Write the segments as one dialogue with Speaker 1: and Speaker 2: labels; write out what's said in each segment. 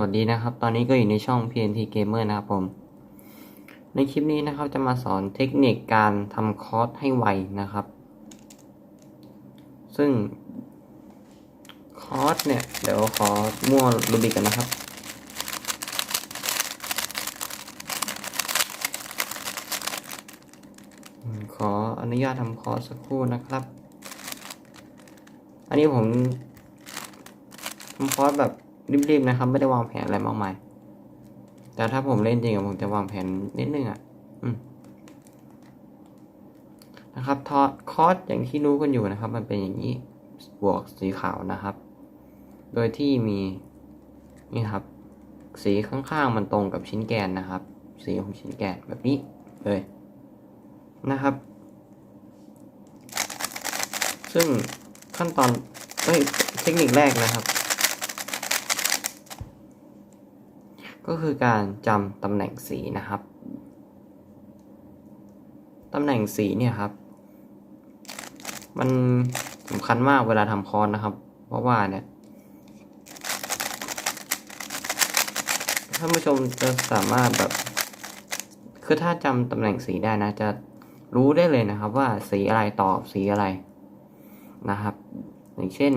Speaker 1: วัสดีนะครับ ตอนนี้ก็อยู่ในช่อง PNT Gamer นะครับผม ในคลิปนี้นะครับจะมาสอนเทคนิคการทำคอร์สให้ไวนะครับ ซึ่งคอร์สเนี่ย เดี๋ยวขอมั่วรูบิกกันนะครับ ขออนุญาตทำคอร์สสักครู่นะครับ อันนี้ผมทำคอร์สแบบ รีบๆนะครับ ไม่ได้วางแผนอะไรมากมาย แต่ถ้าผมเล่นจริงผมจะวางแผนนิดนึงอะนะครับทอคอร์สอย่างที่รู้กันอยู่นะครับ มันเป็นอย่างนี้บวกสีขาวนะครับ โดยที่มีนี่ครับ สีข้างๆมันตรงกับชิ้นแกนนะครับ สีของชิ้นแกนแบบนี้เลยนะครับ ซึ่งขั้นตอนเอ้ยเทคนิคแรกนะครับ ก็คือการจำตำแหน่งสีนะครับ ตำแหน่งสีเนี่ยครับ มันสำคัญมากเวลาทำคอร์สนะครับ เพราะว่าเนี่ยท่านผู้ชมจะสามารถแบบ คือถ้าจำตำแหน่งสีได้นะ จะรู้ได้เลยนะครับ ว่าสีอะไรตอบสีอะไรนะครับ อย่างเช่น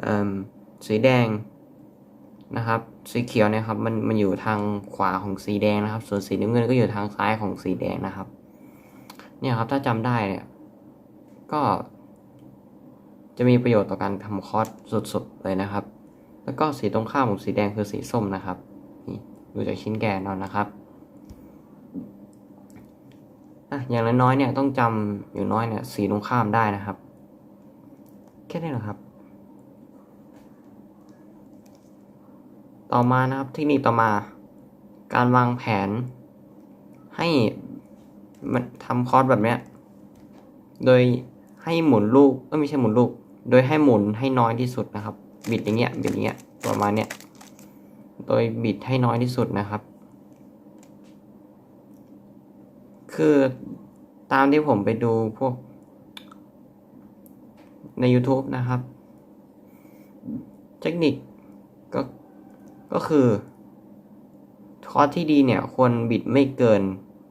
Speaker 1: เอิ่ม สีแดงนะครับ สีเขียวเนี่ยครับมันมันอยู่ทางขวาของสีแดงนะครับ ส่วนสีน้ำเงินก็อยู่ทางซ้ายของสีแดงนะครับ เนี่ยครับถ้าจำได้เนี่ยก็ จะมีประโยชน์ต่อการทำคอร์สสุดๆเลยนะครับ แล้วก็สีตรงข้ามของสีแดงคือสีส้มนะครับนี่ดูจากชิ้นแกนอานะครับอะอย่างน้อยๆเนี่ยต้องจำอยู่น้อยเนี่ยสีตรงข้ามได้นะครับ แค่นี้แหละครับ ต่อมานะครับเทคนิคต่อมา การวางแผน ให้มันทำคอร์สแบบเนี้ยโดยให้หมุนลูกเออไม่ใช่หมุนลูก โดยให้หมุนให้น้อยที่สุดนะครับ บิดอย่างเงี้ยบิดอย่างเงี้ยประมาณเนี้ยโดยบิดให้น้อยที่สุดนะครับ คือตามที่ผมไปดูพวก ใน YouTube นะครับ เทคนิคก็ ก็คือคอร์สที่ดีเนี่ยควรบิดไม่เกิน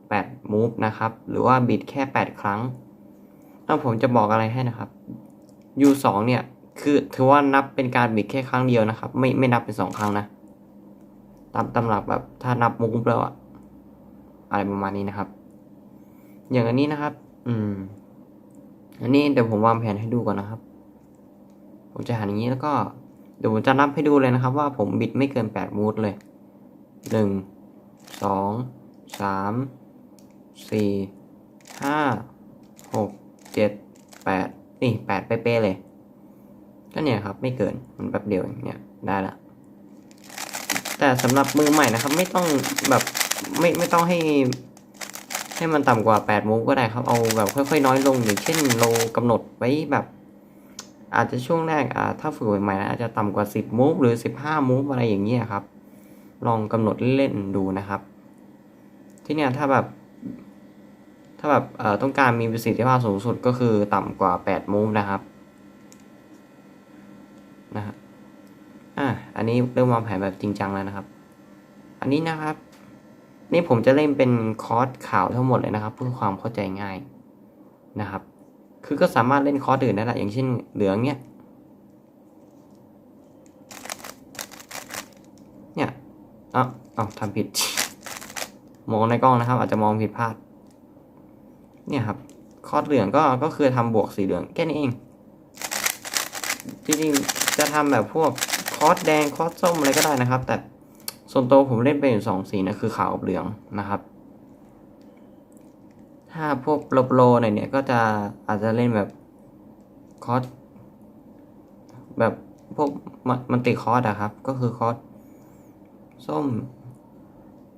Speaker 1: 8 move นะครับ หรือว่าบิดแค่ 8 ครั้งถ้าผมจะบอกอะไรให้นะครับ U2 เนี่ยคือถือว่านับเป็นการบิดแค่ครั้งเดียวนะครับ ไม่ไม่นับเป็น 2 ครั้งนะ ตามตำรับแบบถ้านับมุกแล้วอะอะไรประมาณนี้นะครับ อย่างอันนี้นะครับ อืม อันนี้เดี๋ยวผมวางแผนให้ดูก่อนนะครับ ผมจะหันอย่างนี้แล้วก็ เดี๋ยวผมจะนับให้ดูเลยนะครับว่าผมบิดไม่เกินแปดมูดเลยหนึ่งสองสามสี่ห้าหกเจ็ดแปดนี่แปดเป๊ะเลย ก็เนี่ยครับไม่เกิน มันแป๊บเดียวอย่างเงี้ยได้ละ แต่สำหรับมือใหม่นะครับไม่ต้องแบบไม่ไม่ต้องให้ให้มันต่ำกว่า 8 มูฟก็ได้ครับ เอาแบบค่อยๆ น้อยลงอย่างเช่นเรากำหนดไว้แบบ อาจจะช่วงแรกถ้าฝึกใหม่ๆนะอาจจะต่ำกว่า 10 มูฟหรือ 15 มูฟอะไรอย่างเงี้ยครับ ลองกำหนดเล่นดูนะครับ ที่เนี่ยถ้าแบบถ้าแบบต้องการมีประสิทธิภาพสูงสุดก็คือต่ำกว่า 8 มูฟนะครับนะฮะอะอันนี้เริ่มวางแผนแบบจริงจังแล้วนะครับ อันนี้นะครับ นี่ผมจะเล่นเป็นคอร์สข่าวทั้งหมดเลยนะครับเพื่อความเข้าใจง่ายนะครับ คือก็สามารถเล่นคอร์สอื่นได้ละอย่างเช่นเหลืองเนี่ยเนี่ยเอ้าเอ้าทำผิดมองในกล้องนะครับ อาจจะมองผิดพลาด เนี่ยครับ คอร์สเหลืองก็ก็คือทำบวกสีเหลืองแค่นี้เองจริงๆจะทำแบบพวกคอร์สแดงคอร์สส้มอะไรก็ได้นะครับ แต่ส่วนตัวผมเล่นไปอยู่สองสีนะคือขาวกับเหลืองนะครับ ถ้าพวกโปรโปรหน่อยเนี่ยก็จะอาจจะเล่นแบบคอสแบบพวกมันติคอสอะครับ ก็คือคอสส้ม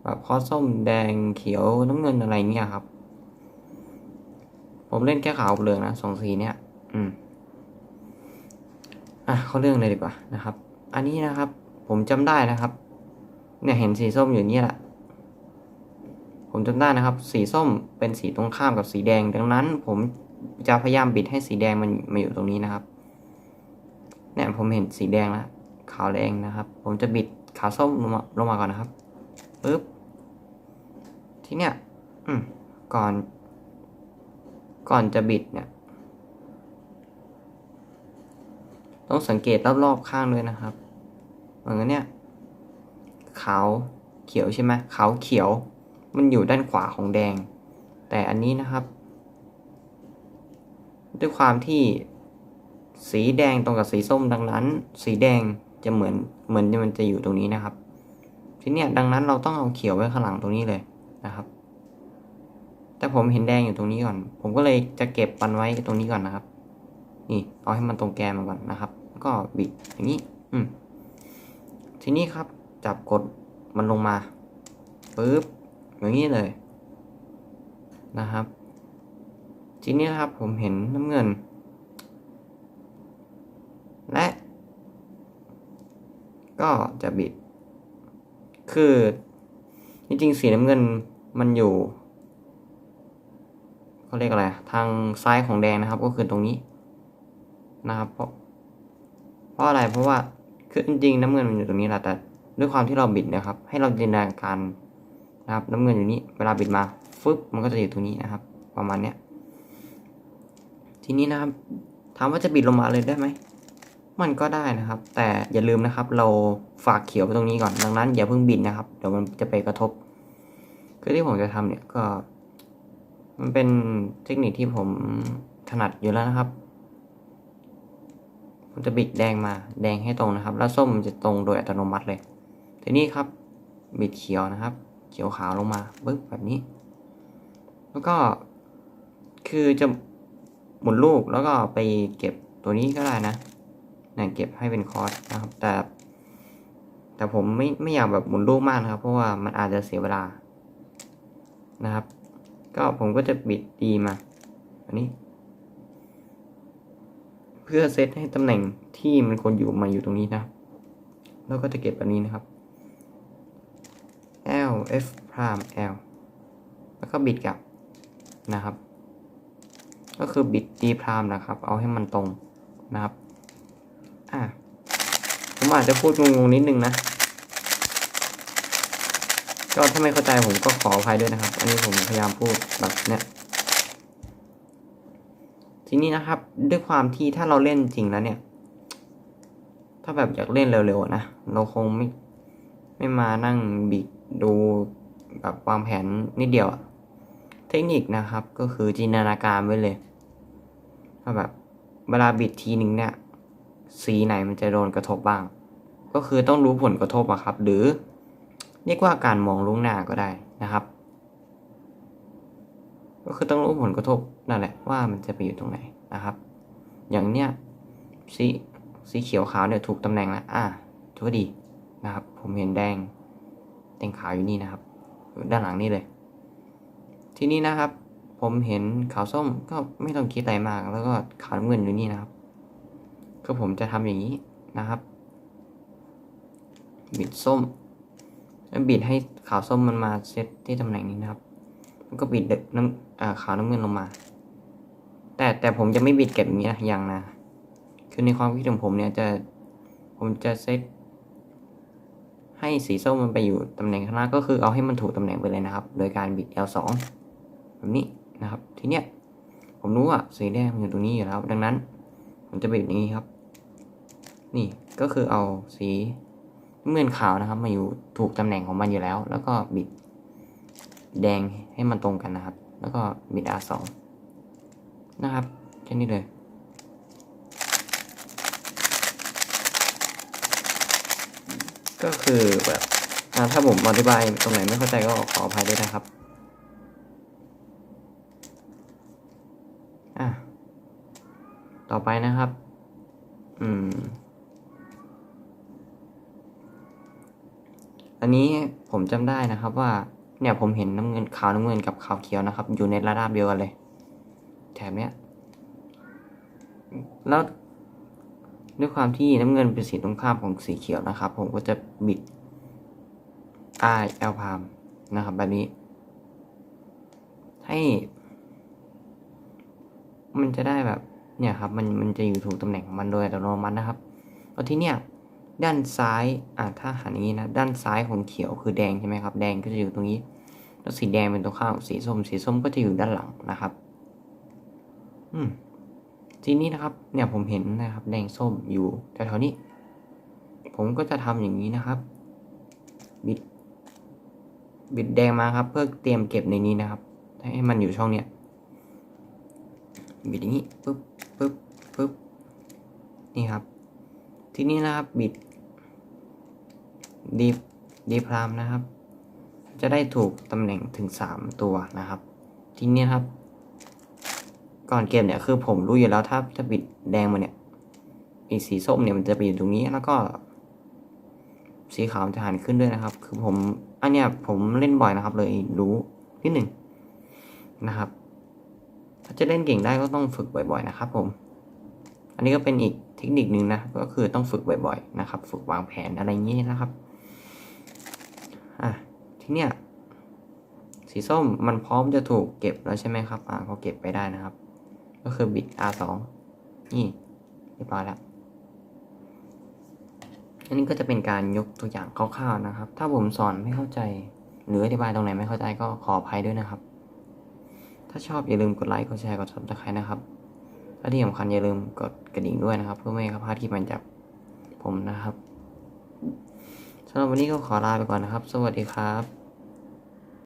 Speaker 1: แบบคอสส้มแดงเขียวน้ำเงินอะไรเงี้ยครับ ผมเล่นแค่ขาวเหลืองนะสองสีเนี่ย อืม อะเข้าเรื่องเลยดีกว่านะครับ อันนี้นะครับ ผมจำได้นะครับ เนี่ยเห็นสีส้มอยู่นี่แหละ ผมจำได้นะครับ สีส้มเป็นสีตรงข้ามกับสีแดง ดังนั้นผมจะพยายามบิดให้สีแดงมันมาอยู่ตรงนี้นะครับเนี่ยผมเห็นสีแดงแล้วขาวแดงนะครับ ผมจะบิดขาวส้มลงมาลงมาก่อนนะครับปึ๊บทีเนี้ยอืมก่อน ก่อนจะบิดเนี่ย ต้องสังเกตรอบๆข้างด้วยนะครับเหมือนกันเนี่ยขาวเขียวใช่ไหมขาวเขียว มันอยู่ด้านขวาของแดง แต่อันนี้นะครับ ด้วยความที่สีแดงตรงกับสีส้มดังนั้น สีแดงจะเหมือนเหมือนมันจะอยู่ตรงนี้นะครับ ทีเนี้ยดังนั้นเราต้องเอาเขียวไว้ข้างหลังตรงนี้เลยนะครับ แต่ผมเห็นแดงอยู่ตรงนี้ก่อน ผมก็เลยจะเก็บมันไว้ตรงนี้ก่อนนะครับ นี่เอาให้มันตรงแกนมาก่อนนะครับ ก็บิดอย่างนี้ อืมทีนี้ครับจับกดมันลงมาปึ๊บ อย่างนี้เลยนะครับ ทีนี้นะครับผมเห็นน้ำเงิน และ ก็จะบิด คือจริงๆสีน้ำเงินมันอยู่เขาเรียกอะไร ทางซ้ายของแดงนะครับ ก็คือตรงนี้นะครับ เพราะเพราะอะไรเพราะว่าคือจริงๆน้ำเงินมันอยู่ตรงนี้แหละแต่ด้วยความที่เราบิดนะครับ ให้เราจินตนาการ นะครับน้ำเงินอยู่นี้เวลาบิดมาฟึบมันก็จะอยู่ตรงนี้นะครับ ประมาณเนี้ยทีนี้นะครับถามว่าจะบิดลงมาเลยได้ไหมมันก็ได้นะครับ แต่อย่าลืมนะครับ เราฝากเขียวไปตรงนี้ก่อนดังนั้น อย่าเพิ่งบิดนะครับเดี๋ยวมันจะไปกระทบคือที่ผมจะทำเนี่ยก็ มันเป็นเทคนิคที่ผมถนัดอยู่แล้วนะครับผมจะบิดแดงมาแดงให้ตรงนะครับ แล้วส้มมันจะตรงโดยอัตโนมัติเลย ทีนี้ครับบิดเขียวนะครับ เขียวขาวลงมาปึ๊บแบบนี้ แล้วก็คือจะหมุนลูกแล้วก็ไปเก็บตัวนี้ก็ได้นะเนี่ยเก็บให้เป็นคอร์สนะครับ แต่ แต่ผมไม่ไม่อยากแบบหมุนลูกมากนะครับ เพราะว่ามันอาจจะเสียเวลานะครับ ก็ผมก็จะบิดดีมาอันนี้ เพื่อเซตให้ตำแหน่งที่มันควรอยู่มาอยู่ตรงนี้นะ แล้วก็จะเก็บแบบนี้นะครับ F prime L แล้วก็บิดกลับนะครับ ก็คือบิด D prime นะครับ เอาให้มันตรงนะครับ อะผมอาจจะพูดงงๆนิดนึงนะ ก็ถ้าไม่เข้าใจผมก็ขออภัยด้วยนะครับ อันนี้ผมพยายามพูดแบบเนี้ยทีนี้นะครับ ด้วยความที่ถ้าเราเล่นจริงแล้วเนี่ย ถ้าแบบอยากเล่นเร็วๆนะ เราคงไม่ไม่มานั่งบิด ดูแบบวางแผนนิดเดียวเทคนิคนะครับ ก็คือจินตนาการไว้เลยว่าแบบเวลาบิดทีหนึ่งเนี่ยสีไหนมันจะโดนกระทบบ้าง ก็คือต้องรู้ผลกระทบอะครับ หรือเรียกว่าการมองล่วงหน้าก็ได้นะครับ ก็คือต้องรู้ผลกระทบนั่นแหละว่ามันจะไปอยู่ตรงไหนนะครับ อย่างเนี้ยสีสีเขียวขาวเนี่ยถูกตำแหน่งแล้วอ่าถือว่าดีนะครับ ผมเห็นแดง แดงขาวอยู่นี่นะครับ ด้านหลังนี่เลย ทีนี้นะครับ ผมเห็นขาวส้มก็ไม่ต้องคิดอะไรมาก แล้วก็ขาวน้ำเงินอยู่นี่นะครับ ก็ผมจะทำอย่างนี้นะครับ บิดส้ม แล้วบิดให้ขาวส้มมันมาเซตที่ตำแหน่งนี้นะครับแล้วก็บิดน้ำอ่าขาวน้ำเงินลงมา แต่แต่ผมจะไม่บิดเก็บอย่างนี้นะย่างนะคือในความคิดของผมเนี่ยจะผมจะเซต ให้สีส้มมันไปอยู่ตำแหน่งข้างหน้าก็คือเอาให้มันถูกตำแหน่งไปเลยนะครับ โดยการบิด L2 แบบนี้นะครับ ทีเนี้ยผมรู้ว่าสีแดงมันอยู่ตรงนี้อยู่แล้ว ดังนั้น ผมจะบิดอย่างนี้ครับ นี่ก็คือเอาสีเงื่อนขาวนะครับ มาอยู่ถูกตำแหน่งของมันอยู่แล้ว แล้วก็บิดแดงให้มันตรงกันนะครับ แล้วก็บิด R2 นะครับแค่นี้เลย ก็คือแบบถ้าผมอธิบายตรงไหนไม่เข้าใจก็ขออภัยด้วยนะครับอะต่อไปนะครับ อืม อันนี้ผมจำได้นะครับว่า เนี่ยผมเห็นน้ำเงินขาวน้ำเงินกับขาวเขียวนะครับ อยู่ในระดับเดียวกันเลย แถบเนี้ย แล้ว ด้วยความที่น้ำเงินเป็นสีตรงข้ามของสีเขียวนะครับ ผมก็จะบิด I L พามนะครับแบบนี้ ให้ มันจะได้แบบเนี่ยครับมันมันจะอยู่ถูกตำแหน่งของมันโดยอัตโนมัตินะครับแล้วที่เนี้ยด้านซ้ายอ่าถ้าหันอย่างนี้นะด้านซ้ายของเขียวคือแดงใช่ไหมครับ แดงก็จะอยู่ตรงนี้ แล้วสีแดงเป็นตรงข้ามสีส้ม สีส้มก็จะอยู่ด้านหลังนะครับ อืม ทีนี้นะครับเนี่ยผมเห็นนะครับแดงส้มอยู่แถวๆนี้ ผมก็จะทำอย่างนี้นะครับ บิด บิดแดงมาครับ เพื่อเตรียมเก็บในนี้นะครับ ให้มันอยู่ช่องเนี้ยบิดอย่างนี้ปึ๊บปึ๊บปึ๊บนี่ครับ ทีนี้นะครับบิดดีดีพรามนะครับ จะได้ถูกตำแหน่งถึงสามตัวนะครับ ทีนี้ครับ ก่อนเก็บเนี่ยคือผมรู้อยู่แล้วถ้าจะบิดแดงมาเนี่ยอีสีส้มเนี่ยมันจะไปอยู่ตรงนี้แล้วก็ สีขาวจะหันขึ้นด้วยนะครับ คือผมอันเนี้ยผมเล่นบ่อยนะครับ เลยรู้นิดหนึ่งนะครับ ถ้าจะเล่นเก่งได้ก็ต้องฝึกบ่อย ๆ นะครับ ผม อันนี้ก็เป็นอีกเทคนิคนึงนะก็คือต้องฝึกบ่อย ๆ นะครับ ฝึกวางแผนอะไรอย่างนี้นะครับอะทีเนี้ยสีส้มมันพร้อมจะถูกเก็บแล้วใช่ไหมครับอ่าก็เก็บไปได้นะครับ ก็คือบิด R2 นี่เรียบร้อยแล้วอันนี้ก็จะเป็นการยกตัวอย่างคร่าวๆนะครับ ถ้าผมสอนไม่เข้าใจ หรืออธิบายตรงไหนไม่เข้าใจก็ขออภัยด้วยนะครับ ถ้าชอบอย่าลืมกดไลค์กดแชร์กด subscribe นะครับและที่สำคัญอย่าลืมกดกระดิ่งด้วยนะครับ เพื่อไม่ให้พลาดคลิปใหม่จากผมนะครับสำหรับวันนี้ก็ขอลาไปก่อนนะครับ สวัสดีครับ